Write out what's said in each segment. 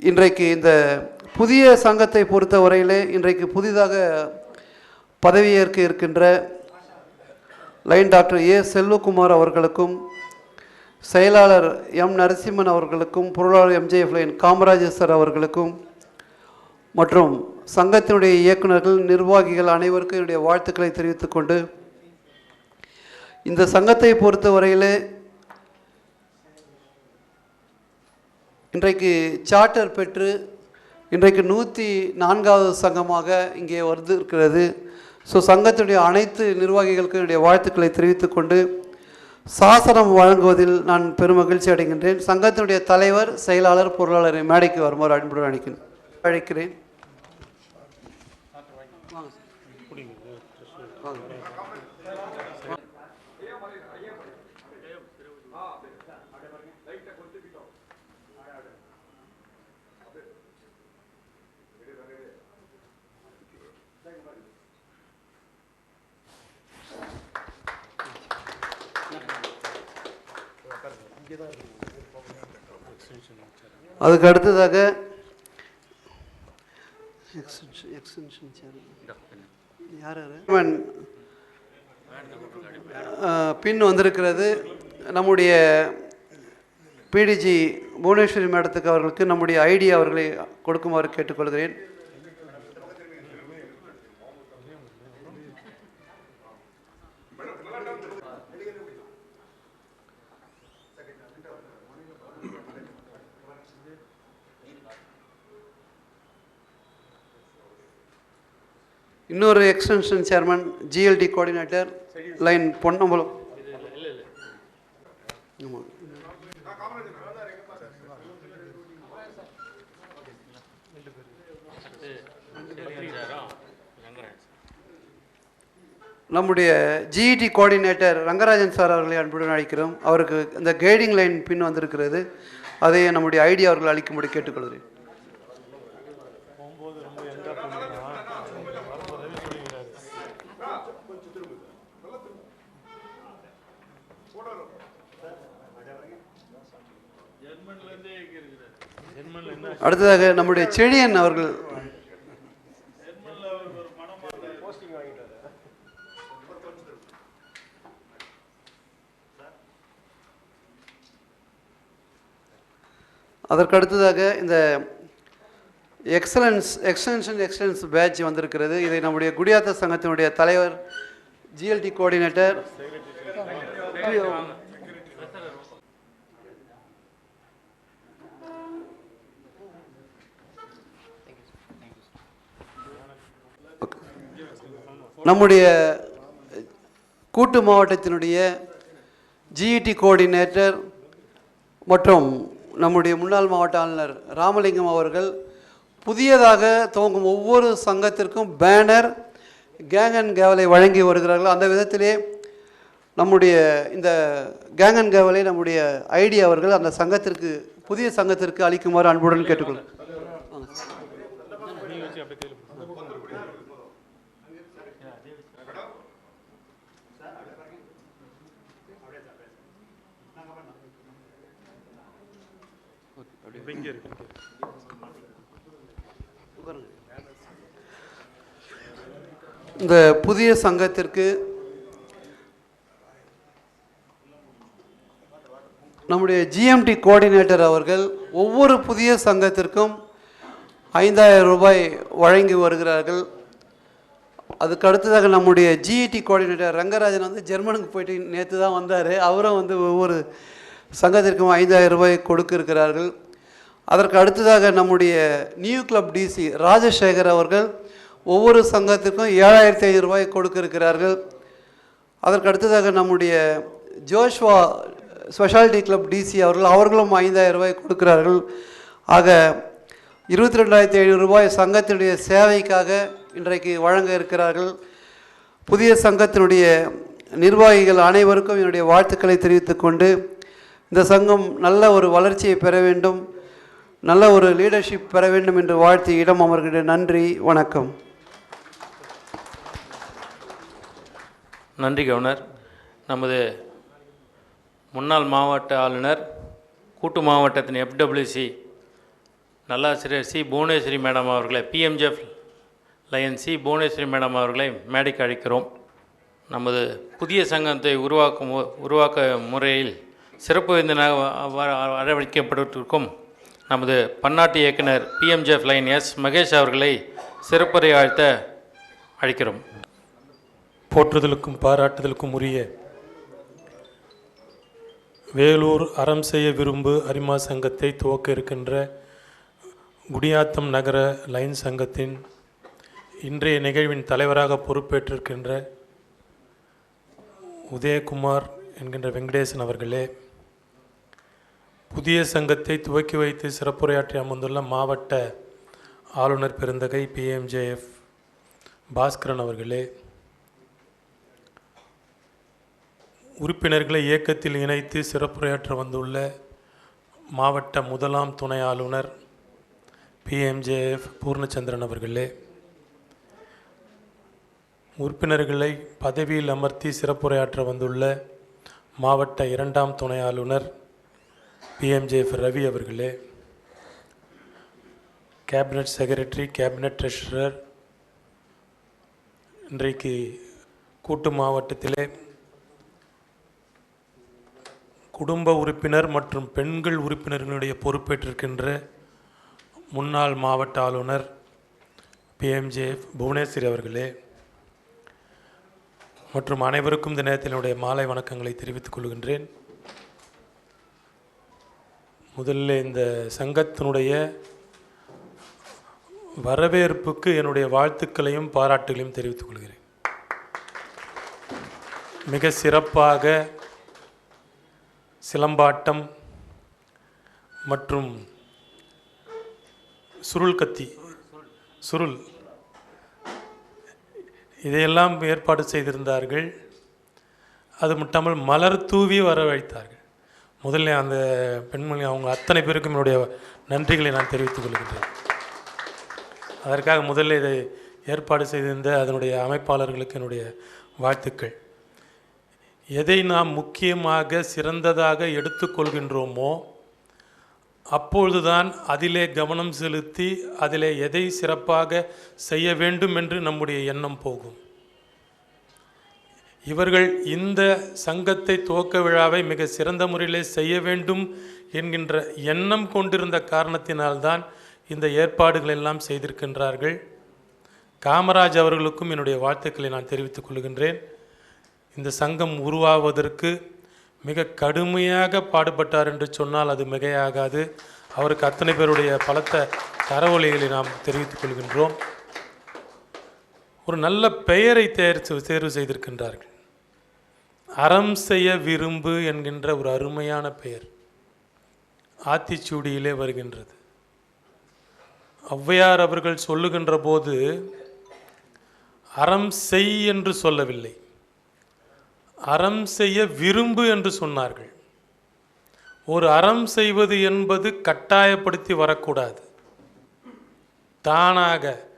இன்றைக்கு இந்த புதிய சங்கத்தை பொறுத்த வரையிலே இன்றைக்கு புதிதாக பதவியேற்க இருக்கின்ற லைன் டாக்டர் ஏ செல்வகுமார் அவர்களுக்கும் செயலாளர் எம் நரசிம்மன் அவர்களுக்கும் பொருளாளர் எம்ஜேஎஃப் லைன் காமராஜர் சார் அவர்களுக்கும் மற்றும் சங்கத்தினுடைய இயக்குநர்கள் நிர்வாகிகள் அனைவருக்கும் என்னுடைய வாழ்த்துக்களை தெரிவித்துக்கொண்டு இந்த சங்கத்தை பொறுத்த வரையிலே இன்றைக்கு சார்ட்டர் பெற்று இன்றைக்கு நூற்றி நான்காவது சங்கமாக இங்கே வருது இருக்கிறது. ஸோ சங்கத்தினுடைய அனைத்து நிர்வாகிகளுக்கும் என்னுடைய வாழ்த்துக்களை தெரிவித்துக்கொண்டு சாசனம் வழங்குவதில் நான் பெருமகிழ்ச்சி அடைகின்றேன். சங்கத்தினுடைய தலைவர் செயலாளர் பொருளாளர் மேடைக்கு வருமாறு அன்புடன் அழைக்கிறேன். அழைக்கிறேன். அதுக்கு அடுத்ததாக பின். வந்திருக்கிறது நம்முடைய பிடிஜி புவனேஸ்வரி மேடத்துக்கு அவர்களுக்கு நம்முடைய ஐடி அவர்களை கொடுக்குமாறு கேட்டுக்கொள்கிறேன். இன்னொரு extension chairman GLT coordinator lion Ponnambalam. ஆமாம். நம்முடைய ஜிஇடி கோஆர்டினேட்டர் ரங்கராஜன் சார் அவர்களை அன்புடன் அழைக்கிறோம். அவருக்கு இந்த கைடிங் லைன் பின் வந்திருக்கிறது. அதை நம்முடைய ஐடியா அவர்கள் அளிக்கும்படி கேட்டுக்கொள்கிறேன். அடுத்ததாக நம்முடைய செழியன் அவர்கள். அதற்கு அடுத்ததாக இந்த எக்ஸலன்ஸ் எக்ஸ்டென்ஷன் எக்ஸ்டென்ஸ் பேட்ச் வந்திருக்கிறது. இதை நம்முடைய குடியாத்த சங்கத்தினுடைய தலைவர் ஜிஎல்டி கோஆர்டினேட்டர் நம்முடைய கூட்டு மாவட்டத்தினுடைய ஜிஇடி கோஆர்டினேட்டர் மற்றும் நம்முடைய முன்னாள் மாவட்ட ஆளுநர் ராமலிங்கம் அவர்கள் புதியதாக துவங்கும் ஒவ்வொரு சங்கத்திற்கும் பேனர் கேங் அண்ட் கேவலை வழங்கி வருகிறார்கள். அந்த விதத்திலே நம்முடைய இந்த கேங் அண்ட் கேவலை நம்முடைய ஐடி அவர்கள் அந்த சங்கத்திற்கு புதிய சங்கத்திற்கு அளிக்குமாறு அன்புடன் கேட்டுக்கொள்கிறேன். இந்த புதிய சங்கத்திற்கு நம்முடைய ஜிஎம்டி கோஆர்டினேட்டர் அவர்கள் ஒவ்வொரு புதிய சங்கத்திற்கும் ஐந்தாயிரம் ரூபாய் வழங்கி வருகிறார்கள். அதுக்கு அடுத்ததாக நம்முடைய ஜிஇடி கோஆர்டினேட்டர் ரங்கராஜன் வந்து ஜெர்மனுக்கு போயிட்டு நேற்று தான் வந்தார். அவரும் வந்து ஒவ்வொரு சங்கத்திற்கும் ஐந்தாயிரம் ரூபாய் கொடுக்க இருக்கிறார்கள் அதற்கு அடுத்ததாக நம்முடைய நியூ கிளப் டிசி ராஜசேகர் அவர்கள் ஒவ்வொரு சங்கத்திற்கும் ஏழாயிரத்தி ஐநூறு ரூபாய் கொடுக்க இருக்கிறார்கள் அதற்கு அடுத்ததாக நம்முடைய ஜோஷ்வா ஸ்பெஷாலிட்டி கிளப் டிசி அவர்கள் அவர்களும் ஐந்தாயிரம் ரூபாய் கொடுக்கிறார்கள். ஆக இருபத்தி ரெண்டாயிரத்தி ஐநூறு ரூபாய் சங்கத்தினுடைய சேவைக்காக இன்றைக்கு வழங்க இருக்கிறார்கள். புதிய சங்கத்தினுடைய நிர்வாகிகள் அனைவருக்கும் என்னுடைய வாழ்த்துக்களை தெரிவித்துக்கொண்டு இந்த சங்கம் நல்ல ஒரு வளர்ச்சியை பெற வேண்டும் நல்ல ஒரு லீடர்ஷிப் பெற வேண்டும் என்று வாழ்த்தி இடம் அவர்களுடைய நன்றி வணக்கம். நன்றி கவர்னர். நமது முன்னாள் மாவட்ட ஆளுநர் கூட்டு மாவட்டத்தின் எஃப்டபிள்யூசி நல்லாசிரியர் சி. புவனேஸ்வரி மேடம் அவர்களை PMJF lion C. Bhuvaneswari madam அவர்களை மேடைக்கு அழைக்கிறோம். நமது புதிய சங்கத்தை உருவாக்கும் மு- உருவாக்க முறையில் சிறப்பு விருந்தினாக வ- வரவழைக்கப்பட்டிருக்கும் நமது பன்னாட்டு இயக்குனர் பிஎம்ஜெஃப் லைன் எஸ் மகேஷ் அவர்களை சிறப்புரை அழைத்த அழைக்கிறோம். போற்றுதலுக்கும் பாராட்டுதலுக்கும் உரிய வேலூர் அறம் செய்ய விரும்பு அரிமா சங்கத்தை துவக்க இருக்கின்ற குடியாத்தம் நகர லைன் சங்கத்தின் இன்றைய நிகழ்வின் தலைவராக பொறுப்பேற்றிருக்கின்ற உதயகுமார் என்கின்ற வெங்கடேசன் அவர்களே புதிய சங்கத்தை துவக்கி வைத்து சிறப்புரையாற்றி அமர்ந்துள்ள மாவட்ட ஆளுநர் பெருந்தகை பிஎம்ஜேஎஃப் பாஸ்கரன் அவர்களே உறுப்பினர்களை இயக்கத்தில் இணைத்து சிறப்புரையாற்ற வந்துள்ள மாவட்ட முதலாம் துணை ஆளுநர் பிஎம்ஜேஎஃப் பூர்ணச்சந்திரன் அவர்களே உறுப்பினர்களை பதவியில் அமர்த்தி சிறப்புரையாற்ற வந்துள்ள மாவட்ட இரண்டாம் துணை ஆளுநர் பிஎம்ஜேஎஃப் ரவி அவர்களே கேபினட் செக்ரட்டரி கேபினட் ட்ரெஷரர் இன்றைக்கு கூட்டு மாவட்டத்திலே குடும்ப உறுப்பினர் மற்றும் பெண்கள் உறுப்பினர்களுடைய பொறுப்பேற்றிருக்கின்ற முன்னாள் மாவட்ட ஆளுநர் பிஎம்ஜே புவனேஸ்வரி அவர்களே மற்றும் அனைவருக்கும் இந்த என்னுடைய மாலை வணக்கங்களை தெரிவித்துக் கொள்கின்றேன். முதல்ல இந்த சங்கத்தினுடைய வரவேற்புக்கு என்னுடைய வாழ்த்துக்களையும் பாராட்டுகளையும் தெரிவித்துக் கொள்கிறேன். மிக சிறப்பாக சிலம்பாட்டம் மற்றும் சுருள் கத்தி. சுருள். இதையெல்லாம் ஏற்பாடு செய்திருந்தார்கள். அது முட்டாமல் மலர் தூவி வரவழைத்தார்கள். முதல்ல அந்த பெண்மணி அவங்க அத்தனை பேருக்கும் என்னுடைய நன்றிகளை நான் தெரிவித்துக் கொள்கின்றேன். அதற்காக முதல்ல இதை ஏற்பாடு செய்திருந்த அதனுடைய அமைப்பாளர்களுக்கு என்னுடைய வாழ்த்துக்கள். எதை நாம் முக்கியமாக சிறந்ததாக எடுத்துக்கொள்கின்றோமோ அப்பொழுதுதான் அதிலே கவனம் செலுத்தி அதிலே எதை சிறப்பாக செய்ய வேண்டும் என்று நம்முடைய எண்ணம் போகும். இவர்கள் இந்த சங்கத்தை துவக்க விழாவை மிக சிறந்த முறையிலே செய்ய வேண்டும் என்கின்ற எண்ணம் கொண்டிருந்த காரணத்தினால்தான் இந்த ஏற்பாடுகள் எல்லாம் செய்திருக்கின்றார்கள். காமராஜ் அவர்களுக்கும் என்னுடைய வாழ்த்துக்களை நான் தெரிவித்துக் கொள்கின்றேன். இந்த சங்கம் உருவாவதற்கு மிக கடுமையாக பாடுபட்டார் என்று சொன்னால் அது மிகையாகாது. அவருக்கு அத்தனை பேருடைய பலத்த தரவொலிகளை நாம் தெரிவித்துக் கொள்கின்றோம். ஒரு நல்ல பெயரை தேர்வு தேர்வு செய்திருக்கின்றார்கள். அறம் செய்ய விரும்பு என்கின்ற ஒரு அருமையான பெயர் ஆத்திச்சூடியிலே வருகின்றது. ஔவையார் அவர்கள் சொல்லுகின்ற போது அறம் செய் என்று சொல்லவில்லை. அறம் செய்ய விரும்பு என்று சொன்னார்கள். ஒரு அறம் செய்வது என்பது கட்டாயப்படுத்தி வரக்கூடாது. தானாக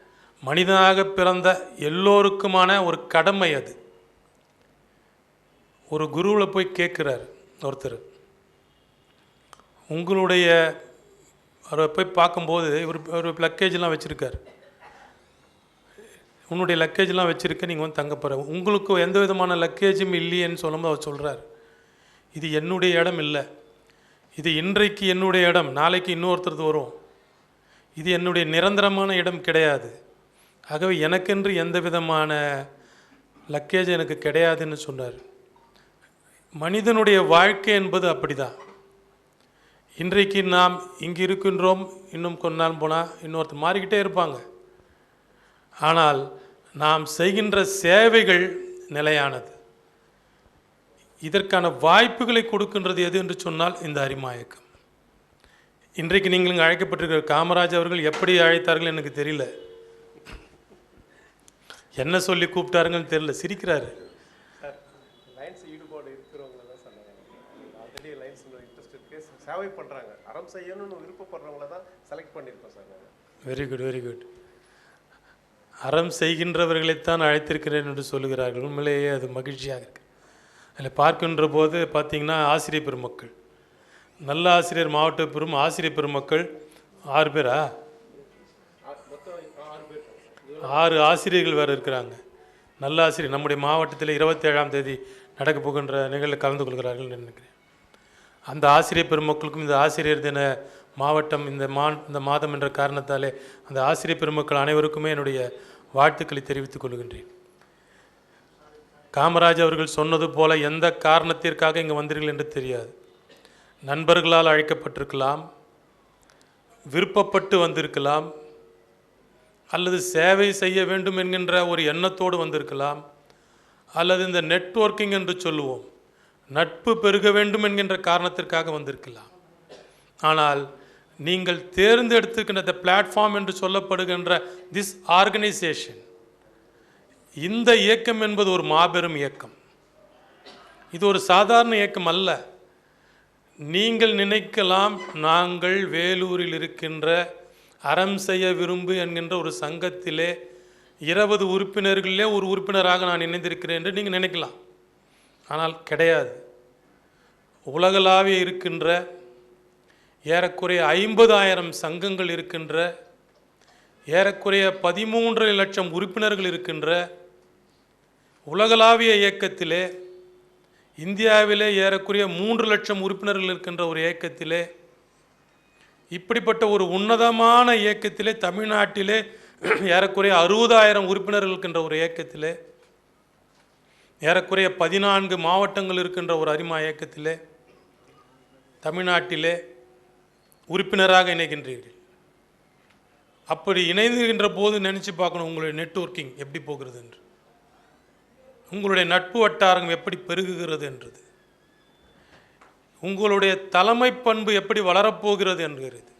மனிதனாக பிறந்த எல்லோருக்குமான ஒரு கடமை அது. ஒரு குருவில் போய் கேட்குறார் ஒருத்தர். உங்களுடைய அவரை போய் பார்க்கும்போது இவர் ஒரு லக்கேஜ்லாம் வச்சுருக்கார். உன்னுடைய லக்கேஜ்லாம் வச்சுருக்க நீங்கள் வந்து தங்க போகிற உங்களுக்கு எந்த விதமான லக்கேஜும் இல்லையேன்னு சொல்லும்போது அவர் சொல்கிறார் இது என்னுடைய இடம் இல்லை. இது இன்றைக்கு என்னுடைய இடம் நாளைக்கு இன்னொருத்தரது வரும். இது என்னுடைய நிரந்தரமான இடம் கிடையாது. ஆகவே எனக்கென்று எந்த விதமான லக்கேஜ் எனக்கு கிடையாதுன்னு சொன்னார். மனிதனுடைய வாழ்க்கை என்பது அப்படிதான். இன்றைக்கு நாம் இங்கே இருக்கின்றோம் இன்னும் கொஞ்ச நாள் போனால் இன்னொருத்தர் மாறிக்கிட்டே இருப்பாங்க. ஆனால் நாம் செய்கின்ற சேவைகள் நிலையானது. இதற்கான வாய்ப்புகளை கொடுக்கின்றது எது என்று சொன்னால் இந்த அரிமா இயக்கம் இன்றைக்கு நீங்கள் அழைக்கப்பட்டிருக்கிற காமராஜ் அவர்கள் எப்படி அழைத்தார்கள் எனக்கு தெரியல. என்ன சொல்லி கூப்பிட்டாருங்கன்னு தெரியல சிரிக்கிறாரு. சேவை பண்ணுறாங்க அறம் செய்யணும்னு விருப்பப்படுறவங்கள தான் செலக்ட் பண்ணியிருக்கோம் sir very good very good அறம் செய்கின்றவர்களைத்தான் அழைத்திருக்கிறேன் என்று சொல்லுகிறார்கள். உண்மையிலேயே அது மகிழ்ச்சியாக இருக்கு. அதில் பார்க்கின்ற போது பார்த்தீங்கன்னா ஆசிரியர் பெருமக்கள். நல்ல ஆசிரியர் மாவட்ட பெரும் ஆசிரியர் பெருமக்கள் ஆறு பேரா? ஆறு ஆசிரியர்கள் வேறு இருக்கிறாங்க. நல்ல ஆசிரியர். நம்முடைய மாவட்டத்தில் இருபத்தேழாம் தேதி நடக்க போகின்ற நிகழ்வில் கலந்து கொள்கிறார்கள் நினைக்கிறேன். அந்த ஆசிரியர் பெருமக்களுக்கும் இந்த ஆசிரியர் தின மாவட்டம் இந்த மா இந்த மாதம் என்ற காரணத்தாலே அந்த ஆசிரியர் பெருமக்கள் அனைவருக்குமே என்னுடைய வாழ்த்துக்களை தெரிவித்துக் கொள்கின்றேன். காமராஜ் அவர்கள் சொன்னது போல எந்த காரணத்திற்காக இங்கே வந்தீர்கள் என்று தெரியாது. நண்பர்களால் அழைக்கப்பட்டிருக்கலாம் விருப்பப்பட்டு வந்திருக்கலாம் அல்லது சேவை செய்ய வேண்டும் என்கின்ற ஒரு எண்ணத்தோடு வந்திருக்கலாம் அல்லது இந்த நெட்வொர்க்கிங் என்று சொல்லுவோம் நட்பு பெருக வேண்டும் என்கின்ற காரணத்திற்காக வந்திருக்கலாம். ஆனால் நீங்கள் தேர்ந்தெடுத்துக்கின்ற த பிளாட்ஃபார்ம் என்று சொல்லப்படுகின்ற திஸ் ஆர்கனைசேஷன் இந்த இயக்கம் என்பது ஒரு மாபெரும் இயக்கம். இது ஒரு சாதாரண இயக்கம் அல்ல. நீங்கள் நினைக்கலாம் நாங்கள் வேலூரில் இருக்கின்ற அறம் செய்ய விரும்பு என்கின்ற ஒரு சங்கத்திலே இருபது உறுப்பினர்களிலே ஒரு உறுப்பினராக நான் இணைந்திருக்கிறேன் என்று நீங்கள் நினைக்கலாம். ஆனால் கிடையாது. உலகளாவிய இருக்கின்ற ஏறக்குறைய ஐம்பதாயிரம் சங்கங்கள் இருக்கின்ற ஏறக்குறைய பதிமூன்றரை லட்சம் உறுப்பினர்கள் இருக்கின்ற உலகளாவிய இயக்கத்திலே இந்தியாவிலே ஏறக்குறைய மூன்று லட்சம் உறுப்பினர்கள் இருக்கின்ற ஒரு இயக்கத்திலே இப்படிப்பட்ட ஒரு உன்னதமான இயக்கத்திலே தமிழ்நாட்டிலே ஏறக்குறைய அறுபதாயிரம் உறுப்பினர்கள் இருக்கின்ற ஒரு இயக்கத்திலே ஏறக்குறைய பதினான்கு மாவட்டங்கள் இருக்கின்ற ஒரு அரிமா இயக்கத்திலே தமிழ்நாட்டிலே உறுப்பினராக இணைகின்றீர்கள். அப்படி இணைந்துகின்ற போது நினச்சி பார்க்கணும் உங்களுடைய நெட்வொர்க்கிங் எப்படி போகிறது என்று. உங்களுடைய நட்பு வட்டாரம் எப்படி பெருகுகிறது என்றது. உங்களுடைய தலைமை பண்பு எப்படி வளரப்போகிறது என்கிறது.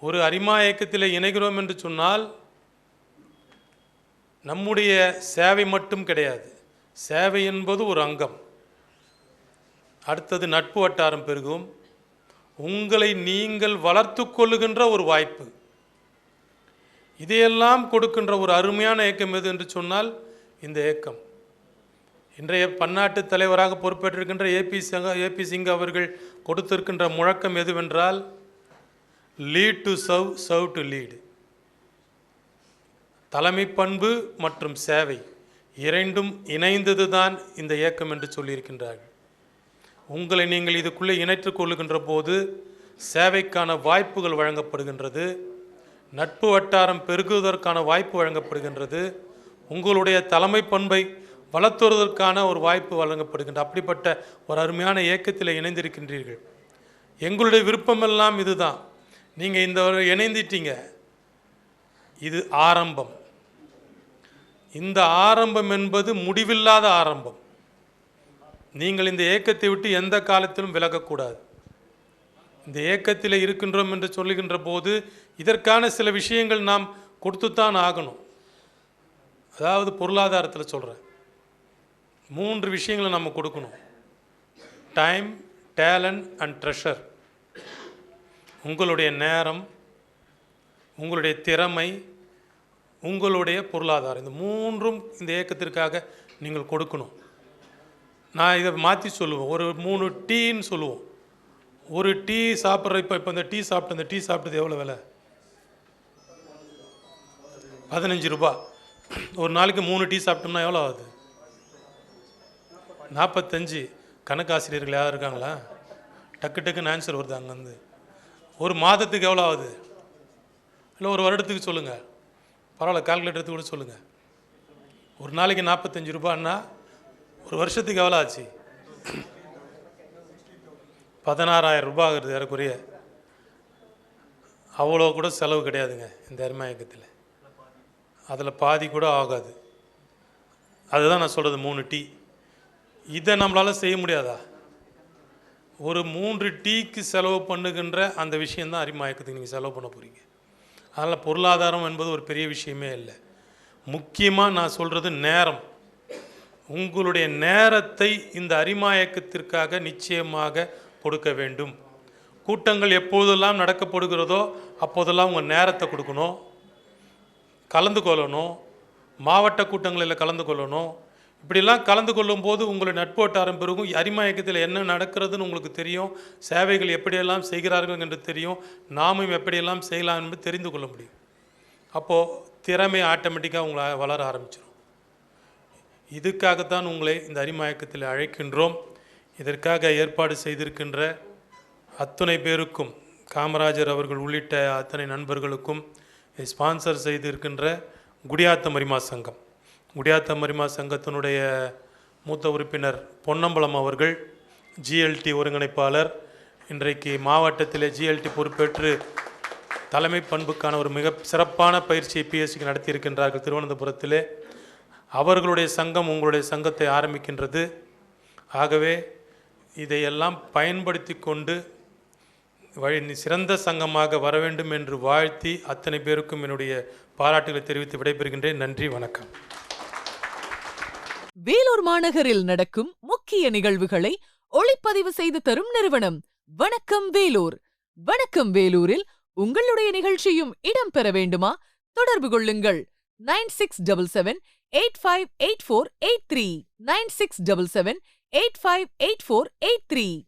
ஒரு அரிமா இயக்கத்தில் இணைகிறோம் என்று சொன்னால் நம்முடைய சேவை மட்டும் கிடையாது. சேவை என்பது ஒரு அங்கம். அடுத்தது நட்பு வட்டாரம் பெருகும். உங்களை நீங்கள் வளர்த்து கொள்ளுகின்ற ஒரு வாய்ப்பு. இதையெல்லாம் கொடுக்கின்ற ஒரு அருமையான இயக்கம் எது என்று சொன்னால் இந்த இயக்கம். இன்றைய பன்னாட்டு தலைவராக பொறுப்பேற்றிருக்கின்ற ஏபி சங்க ஏபி சிங் அவர்கள் கொடுத்திருக்கின்ற முழக்கம் எதுவென்றால் lead to serve serve to lead தலைமை பண்பு மற்றும் சேவை இரண்டும் இணைந்தது தான் இந்த இயக்கம் என்று சொல்லியிருக்கின்றார்கள். உங்களை நீங்கள் இதுக்குள்ளே இணைத்துக் கொள்ளுகின்ற போது சேவைக்கான வாய்ப்புகள் வழங்கப்படுகின்றது. நட்பு வட்டாரம் பெருகுவதற்கான வாய்ப்பு வழங்கப்படுகின்றது. உங்களுடைய தலைமை பண்பை வளர்த்துவதற்கான ஒரு வாய்ப்பு வழங்கப்படுகின்ற அப்படிப்பட்ட ஒரு அருமையான இயக்கத்தில் இணைந்திருக்கின்றீர்கள். எங்களுடைய விருப்பமெல்லாம் இதுதான். நீங்கள் இந்த இணைந்துட்டீங்க. இது ஆரம்பம். இந்த ஆரம்பம் என்பது முடிவில்லாத ஆரம்பம். நீங்கள் இந்த ஏக்கத்தை விட்டு எந்த காலத்திலும் விலகக்கூடாது. இந்த ஏக்கத்தில் இருக்கின்றோம் என்று சொல்லுகின்ற போது இதற்கான சில விஷயங்கள் நாம் கொடுத்துத்தான் ஆகணும். அதாவது பொருளாதாரத்தில் சொல்கிறேன் மூன்று விஷயங்களை நம்ம கொடுக்கணும். டைம் டேலண்ட் அண்ட் ட்ரெஷர் உங்களுடைய நேரம் உங்களுடைய திறமை உங்களுடைய பொருளாதாரம். இந்த மூன்றும் இந்த இயக்கத்திற்காக நீங்கள் கொடுக்கணும். நான் இதை மாற்றி சொல்லுவோம். ஒரு மூணு டீன்னு சொல்லுவோம். ஒரு டீ சாப்பிட்ற இப்போ இப்போ இந்த டீ சாப்பிட்டு இந்த டீ சாப்பிட்டது எவ்வளோ விலை? பதினஞ்சு ரூபா. ஒரு நாளைக்கு மூணு டீ சாப்பிட்டோம்னா எவ்வளோ ஆகுது? நாற்பத்தஞ்சு கணக்காசிரியர்கள் யாரும் இருக்காங்களா? டக்கு டக்குன்னு ஆன்சர் வருது அங்கேருந்து. ஒரு மாதத்துக்கு எவ்வளோ ஆகுது? இல்லை ஒரு வருடத்துக்கு சொல்லுங்கள் பரவாயில்ல கால்குலேட்டர் எடுத்து கூட சொல்லுங்கள் ஒரு நாளைக்கு நாற்பத்தஞ்சு ரூபான்னா ஒரு வருஷத்துக்கு எவ்வளோ ஆச்சு? பதினாறாயிரம் ரூபாய் ஆகுது ஏறக்குறைய. அவ்வளோ கூட செலவு கிடையாதுங்க இந்த அருமாயக்கத்தில். அதில் பாதி கூட ஆகாது. அதுதான் நான் சொல்கிறது மூணு டீ. இதை நம்மளால் செய்ய முடியாதா? ஒரு மூன்று டீக்கு செலவு பண்ணுகின்ற அந்த விஷயந்தான் அரிமாயக்கத்துக்கு நீங்கள் செலவு பண்ண போகிறீங்க அதனால் பொருளாதாரம் என்பது ஒரு பெரிய விஷயமே இல்லை. முக்கியமாக நான் சொல்கிறது நேரம். உங்களுடைய நேரத்தை இந்த அரிமாயக்கத்திற்காக நிச்சயமாக கொடுக்க வேண்டும். கூட்டங்கள் எப்போதெல்லாம் நடக்கப்படுகிறதோ அப்போதெல்லாம் உங்கள் நேரத்தை கொடுக்கணும். கலந்து கொள்ளணும். மாவட்ட கூட்டங்களில் கலந்து கொள்ளணும். இப்படிலாம் கலந்து கொள்ளும்போது உங்களை நட்போட்டாரம் பெருகும். அரிமா இயக்கத்தில் என்ன நடக்கிறதுன்னு உங்களுக்கு தெரியும். சேவைகள் எப்படியெல்லாம் செய்கிறார்கள் என்று தெரியும். நாமும் எப்படியெல்லாம் செய்யலாம் என்று தெரிந்து கொள்ள முடியும். அப்போது திறமை ஆட்டோமேட்டிக்காக உங்களை வளர ஆரம்பிச்சிடும் இதுக்காகத்தான் உங்களை இந்த அரிமயக்கத்தில் அழைக்கின்றோம். இதற்காக ஏற்பாடு செய்திருக்கின்ற அத்துணை பேருக்கும் காமராஜர் அவர்கள் உள்ளிட்ட அத்தனை நண்பர்களுக்கும் ஸ்பான்சர் செய்திருக்கின்ற குடியாத்த மரிமா சங்கம். குடியாத்த மரிமா சங்கத்தினுடைய மூத்த உறுப்பினர் பொன்னம்பலம் அவர்கள் ஜிஎல்டி ஒருங்கிணைப்பாளர் இன்றைக்கு மாவட்டத்திலே ஜிஎல்டி பொறுப்பேற்று தலைமை பண்புக்கான ஒரு மிக சிறப்பான பயிற்சியை பிஎஸ்சிக்கு நடத்தியிருக்கின்றார்கள். திருவனந்தபுரத்திலே அவர்களுடைய சங்கம் உங்களுடைய சங்கத்தை ஆரம்பிக்கின்றது. ஆகவே இதையெல்லாம் பயன்படுத்தி கொண்டு வழி சிறந்த சங்கமாக வர வேண்டும் என்று வாழ்த்தி அத்தனை பேருக்கும் என்னுடைய பாராட்டுகளை தெரிவித்து விடைபெறுகின்றேன். நன்றி வணக்கம். வேலூர் மாநகரில் நடக்கும் முக்கிய நிகழ்வுகளை ஒளிப்பதிவு செய்து தரும் நிறுவனம் வணக்கம் வேலூர். வணக்கம் வேலூரில் உங்களுடைய நிகழ்ச்சியும் இடம்பெற வேண்டுமா? தொடர்பு கொள்ளுங்கள். Nine six double seven 858483 9677 858483.